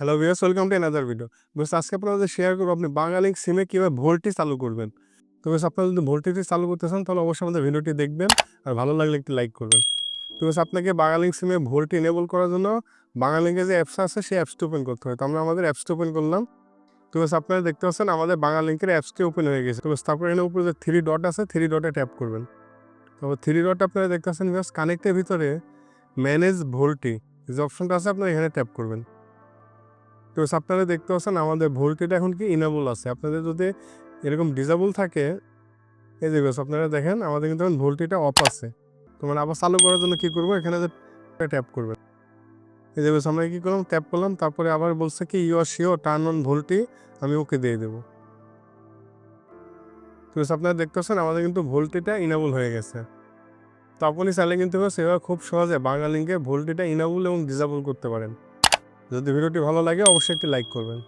Hello viewers welcome to another video boss আজকে আপনাদের share করব আপনি বাঙালিং সিমে কীভাবে ভোল্টি চালু করবেন। তো বস আপনারা যদি ভোল্টিটি চালু করতে চান, তাহলে অবশ্যই আমাদের ভিডিওটি দেখবেন আর ভালো লাগলে একটি লাইক করবেন। তো বস আপনাকে বাঙালিং সিমে ভোল্টি এনেবল করার জন্য বাঙালিংকে যে অ্যাপস আছে, সেই অ্যাপসটি ওপেন করতে হয়। তো আমরা আমাদের অ্যাপসটি ওপেন করলাম। তো বস আপনারা দেখতে পাচ্ছেন আমাদের বাঙালিংকের অ্যাপসটি ওপেন হয়ে গেছে। তো বস তারপরে এখানে উপরে যে থ্রি ডট আছে থ্রি ডটে ট্যাপ করবেন। তো থ্রি ডট আপনারা দেখতে পাচ্ছেন বিকজ কানেক্টের ভিতরে ম্যানেজ ভোল্টি যে অপশনটা আছে, আপনারা এখানে ট্যাপ করবেন। তো আপনারা দেখতে পাচ্ছেন আমাদের ভোল্টেজ এখন কি ইনাবল আছে। আপনাদের যদি এরকম ডিজেবল থাকে, এই যে আপনারা দেখেন আমাদের কিন্তু এখন ভোল্টেজটা অফ আছে। তো মানে আবার চালু করার জন্য কি করব? এখানে ট্যাপ করবেন। এই যে আমরা কী করলাম? ট্যাপ করলাম, তারপরে আবার বলছে কি you are sure turn on VoLTE, আমি ওকে দিয়ে দেবো। তো আপনারা দেখতে পাচ্ছেন আমাদের কিন্তু ভোল্টেজটা ইনাবল হয়ে গেছে। তো আপনি চাইলে কিন্তু সেভাবে খুব সহজে বাঙালিকে ভোল্টেজটা ইনাবল এবং ডিসেবল করতে পারেন। যদি ভিডিওটি ভালো লাগে অবশ্যই একটি লাইক করবেন।